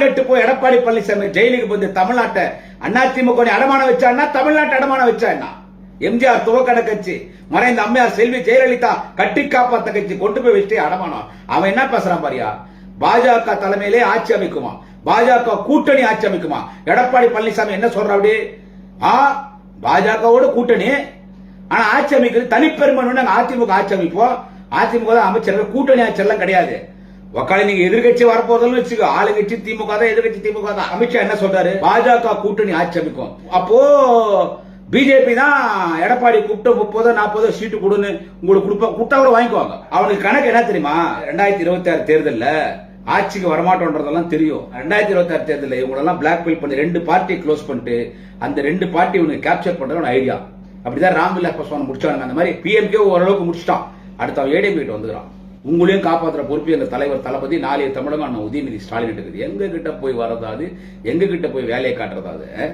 மானம் போய் எடப்பாடி பழனிசாமி ஜெயிலுக்கு வந்து தமிழ்நாட்டை அதிமுக அடமானம் வச்சான்னா தமிழ்நாட்டை அடமானம் வச்சா எம்ஜிஆர் துவக்கட கட்சி மறைந்த அம்மையார் செல்வி ஜெயலலிதா கட்டி காப்பாத்த கட்சி கொண்டு போய் வச்சுட்டு அடமானம். அவன் என்ன பேசுறான் பாரியா? பாஜக தலைமையிலே ஆட்சி அமைக்குமா? பாஜக கூட்டணி ஆட்சி அமைக்குமா? எடப்பாடி பழனிசாமி என்ன சொல்ற அப்படி? ஆ பாஜகவோட கூட்டணி. ஆனா ஆட்சி அமைக்கிறது தனிப்பெருமை நாங்க அதிமுக ஆட்சி அமைப்போம். அதிமுக தான் அமைச்சர்கள். கூட்டணி ஆட்சி எல்லாம் கிடையாது. உக்காளி நீங்க எதிர்கட்சி வரப்போதல்னு வச்சுக்கோ. ஆளுங்கட்சி திமுக தான் எதிர்கட்சி திமுக தான். அமித்ஷா என்ன சொல்றாரு? பாஜக கூட்டணி ஆட்சி அமைக்கும் அப்போ பிஜேபி தான் எடப்பாடி கூப்பிட்டு முப்பதோ நாற்பதோ சீட்டு கொடுன்னு உங்களுக்கு கொடுப்பா கூட்டா கூட வாங்கிக்குவாங்க. அவனுக்கு கணக்கு என்ன தெரியுமா? ரெண்டாயிரத்தி இருபத்தி ஆறு தேர்தல்ல ஆட்சிக்கு வரமாட்டோன்றதெல்லாம் தெரியும். ரெண்டாயிரத்தி இருபத்தி ஆறு தேர்தலில் இவங்களெல்லாம் பிளாக் மெயில் பண்ணி ரெண்டு பார்ட்டி க்ளோஸ் பண்ணிட்டு அந்த ரெண்டு பார்ட்டி இவனுக்கு கேப்சர் பண்றது ஐடியா அப்படிதான் ராம்விலாஸ் பாஸ்வான் முடிச்சானுங்க. அந்த மாதிரி பிஎம்கே ஓரளவுக்கு முடிச்சிட்டான். அடுத்த அவன் ஏடிபி கிட்ட வந்துக்கிறான். உங்களையும் காப்பாற்றுற பொறுப்பு எங்க தலைவர் தளபதி நாளைய தமிழகம் நான் உதயநிதி ஸ்டாலின் இருக்குது. எங்க கிட்ட போய் வரதாது எங்க கிட்ட போய் வேலையை காட்டுறதாது